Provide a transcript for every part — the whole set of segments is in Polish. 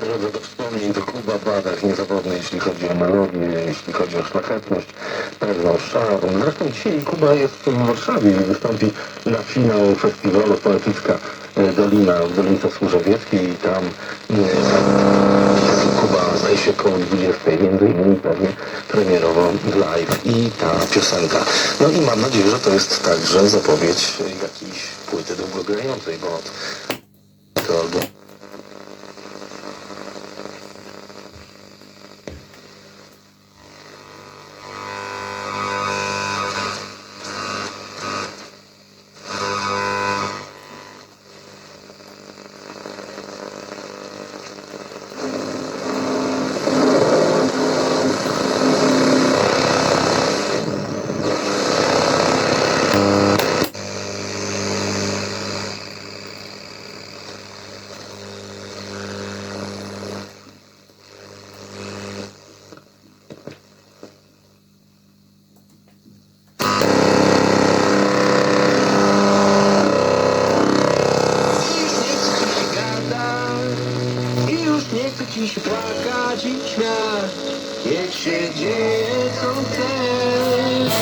przypomnień do Kuba Badach, niezawodny jeśli chodzi o melodię, jeśli chodzi o szlachetność, pewną szarm. Zresztą dzisiaj Kuba jest w Warszawie i wystąpi na finał festiwalu Poetycka e, Dolina w Dolince Służewieckiej i tam e, Kuba zdaje się koło 20, między innymi pewnie premierowo live i ta piosenka. No i mam nadzieję, że to jest także zapowiedź jakiejś płyty długogrającej, bo od to album Już nie chcę ci się gadać I już nie ci się płakać i śmiać Niech się dzieje co chcesz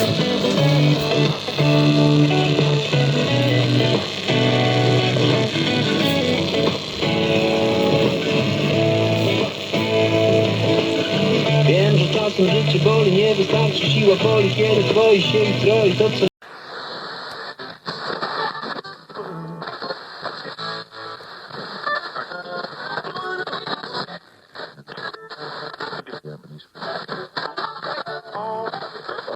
Wiem, że czasem życie boli, nie wystarczy siła woli Kiedy twoi się i troi to co